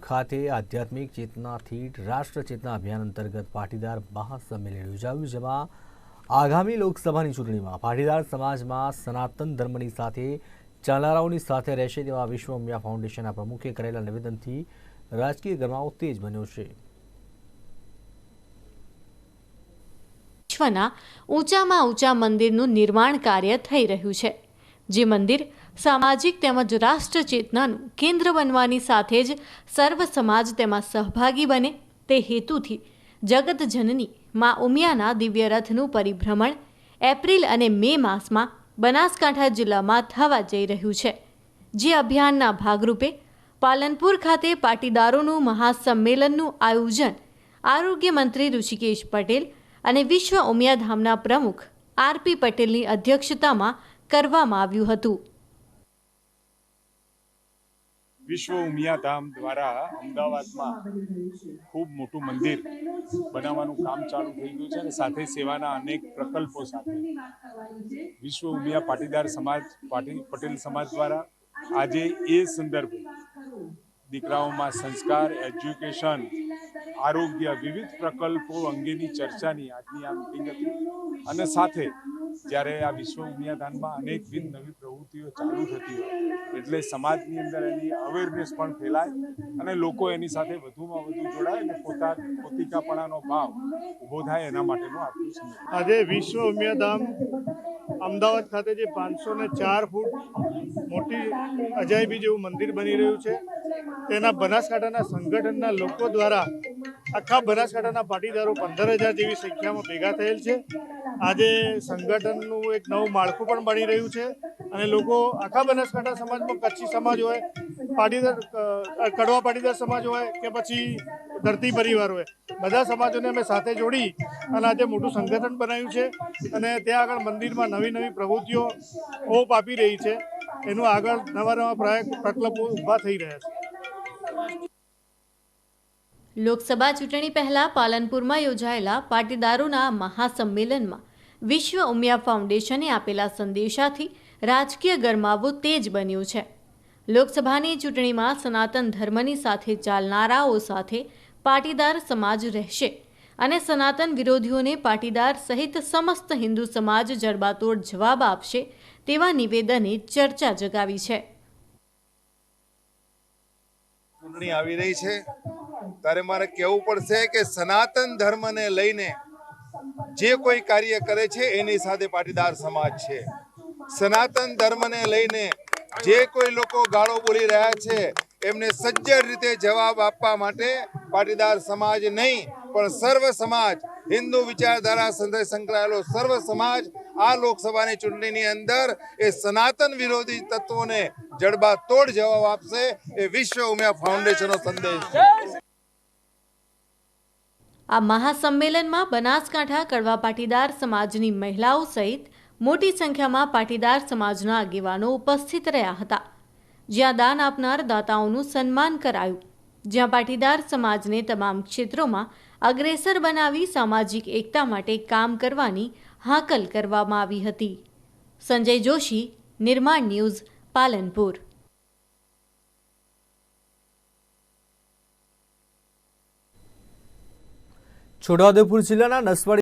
ખાતે આધ્યાત્મિક ચેતનાથી રાષ્ટ્ર ચેતના અભિયાન અંતર્ગત પાટીદાર મહાસંમેલન યોજાયું, જેમાં આગામી લોકસભાની ચૂંટણીમાં પાટીદાર સમાજમાં સનાતન ધર્મની સાથે ચાલનારાઓની સાથે રહેશે તેવા વિશ્વ ઉમિયા ફાઉન્ડેશનના પ્રમુખે કરેલા નિવેદનથી રાજકીય ગરમાવો તેજ બન્યો છે. વિશ્વના ઊંચામાં ઊંચા મંદિરનું નિર્માણ કાર્ય થઈ રહ્યું છે. જે મંદિર સામાજિક તેમજ રાષ્ટ્ર ચેતનાનું કેન્દ્ર બનવાની સાથે જ સર્વ સમાજ તેમાં સહભાગી બને તે હેતુથી જગત જનની મા ઉમિયાના દિવ્ય રથનું પરિભ્રમણ એપ્રિલ અને મે માસમાં બનાસકાંઠા જિલ્લામાં થવા જઈ રહ્યું છે. જે અભિયાનના ભાગરૂપે પાલનપુર ખાતે પાટીદારોનું મહાસંમેલનનું આયોજન આરોગ્ય મંત્રી ઋષિકેશ પટેલ અને વિશ્વ ઉમિયાધામના પ્રમુખ આરપી પટેલની અધ્યક્ષતામાં કરવામાં આવ્યું હતું. વિશ્વ ઉમિયા ધામ દ્વારા અમદાવાદમાં ખૂબ મોટું મંદિર બનાવવાનું કામ ચાલુ થઈ ગયું છે અને સાથે સેવાના અનેક પ્રકલ્પો સાથે વિશ્વ ઉમિયા પાટીદાર સમાજ, પાટી, પટેલ સમાજ દ્વારા આજે એ સંદર્ભે દીકરાઓમાં સંસ્કાર, એજ્યુકેશન, આરોગ્ય વિવિધ પ્રકલ્પો અંગેની ચર્ચાની આજની આ મિટિંગ હતી. અને સાથે જ્યારે આ વિશ્વ ઉમિયા દાનમાં અનેકવિધ નવી પ્રવૃત્તિઓ ચાલુ થતી હોય એટલે સમાજની અંદર એની અવેરનેસ પણ ફેલાય અને લોકો એની સાથે વધુમાં વધુ જોડાય અને પોતા પોતિકાપણાનો ભાવ ઊભો થાય એના માટેનું આટલું છે આજે વિશ્વ ઉમિયાધામ અમદાવાદ ખાતે જે પાંચસો ને ચાર ફૂટ મોટી અજાયબી જેવું મંદિર બની રહ્યું છે, તેના બનાસકાંઠાના સંગઠનના લોકો દ્વારા આખા બનાસકાંઠાના પાટીદારો પંદર હજાર જેવી સંખ્યામાં ભેગા થયેલ છે. આજે સંગઠનનું એક નવું માળખું પણ બની રહ્યું છે. અને લોકો આખા બનાસકાંઠા સમાજમાં કચ્છી સમાજ હોય, પાટીદાર કડવા પાટીદાર સમાજ હોય કે પછી ધરતી પરિવાર હોય, બધા સમાજોને અમે સાથે જોડી અને આજે મોટું સંગઠન બનાવ્યું છે અને ત્યાં આગળ મંદિરમાં નવી નવી પ્રવૃત્તિઓ ઓપ આપી રહી છે. એનું આગળ નવા નવા પ્રયાગ પ્રકલ્પો ઊભા થઈ રહ્યા છે. લોકસભા ચૂંટણી પહેલા પાલનપુરમાં યોજાયેલા પાટીદારોના મહાસંમેલનમાં વિશ્વ ઉમિયા ફાઉન્ડેશને આપેલા સંદેશાથી રાજકીય ગરમાવો તેજ બન્યું છે. લોકસભાની ચૂંટણીમાં સનાતન ધર્મની સાથે ચાલનારાઓ સાથે પાટીદાર સમાજ રહેશે અને સનાતન વિરોધીઓને પાટીદાર સહિત સમસ્ત હિન્દુ સમાજ જડબાતોડ જવાબ આપશે તેવા નિવેદને ચર્ચા જગાવી છે. ચૂંટણી આવી રહી છે. ત્યારે મારે કહેવું પડશે કે સનાતન ધર્મને લઈને જે કોઈ કાર્ય કરે છે, એની સાથે પાટીદાર સમાજ છે. સનાતન ધર્મને લઈને જે કોઈ લોકો ગાળો બોલી રહ્યા છે, એમને સજ્જડ રીતે જવાબ આપવા માટે પાટીદાર સમાજ નહીં, પણ સર્વ સમાજ, હિન્દુ વિચારધારા સાથે સંકળાયેલો સર્વ સમાજ આ લોકસભાની ચૂંટણીની અંદર એ સનાતન વિરોધી તત્વોને જડબાતોડ જવાબ આપશે એ વિશ્વ ઉમિયા ફાઉન્ડેશનનો સંદેશ છે. આ મહાસંમેલનમાં બનાસકાંઠા કડવા પાટીદાર સમાજની મહિલાઓ સહિત મોટી સંખ્યામાં પાટીદાર સમાજના આગેવાનો ઉપસ્થિત રહ્યા હતા. જ્યાં દાન આપનાર દાતાઓનું સન્માન કરાયું. જ્યાં પાટીદાર સમાજને તમામ ક્ષેત્રોમાં અગ્રેસર બનાવી સામાજિક એકતા માટે કામ કરવાની હાકલ કરવામાં આવી હતી. સંજય જોશી, નિર્માણ ન્યૂઝ, પાલનપુર. છોટાઉદેપુર જિલ્લાના નસવાડી